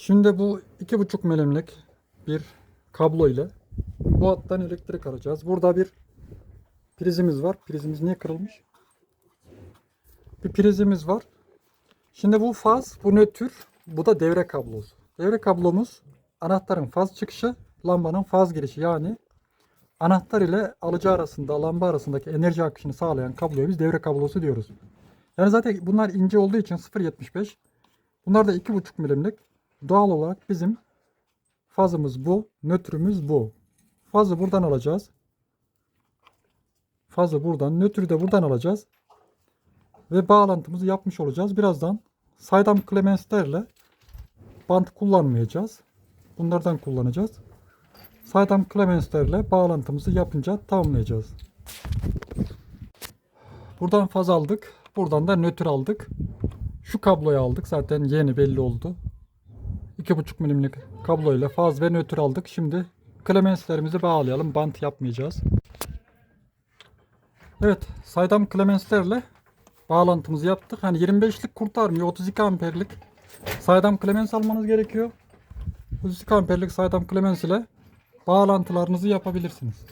Şimdi bu iki buçuk milimlik bir kablo ile bu hattan elektrik alacağız. Burada bir prizimiz var. Prizimiz niye kırılmış? Bir prizimiz var. Şimdi bu faz, bu nötr, bu da devre kablosu. Devre kablomuz anahtarın faz çıkışı, lambanın faz girişi. Yani anahtar ile alıcı arasında, lamba arasındaki enerji akışını sağlayan kabloya biz devre kablosu diyoruz. Yani zaten bunlar ince olduğu için 0.75. Bunlar da 2.5 milimlik. Doğal olarak bizim fazımız bu, nötrümüz bu. Fazı buradan alacağız. Fazı buradan, nötrü de buradan alacağız. Ve bağlantımızı yapmış olacağız. Birazdan saydam klemenslerle bant kullanmayacağız. Bunlardan kullanacağız. Saydam klemenslerle bağlantımızı yapınca tamamlayacağız. Buradan faz aldık. Buradan da nötr aldık. Şu kabloyu aldık. Zaten yeni belli oldu. 2,5 milimlik kabloyla faz ve nötr aldık. Şimdi klemenslerimizi bağlayalım. Bant yapmayacağız. Evet, saydam klemenslerle bağlantımızı yaptık. Hani 25'lik kurtarmıyor. 32 amperlik saydam klemens almanız gerekiyor. 32 amperlik saydam klemens ile bağlantılarınızı yapabilirsiniz.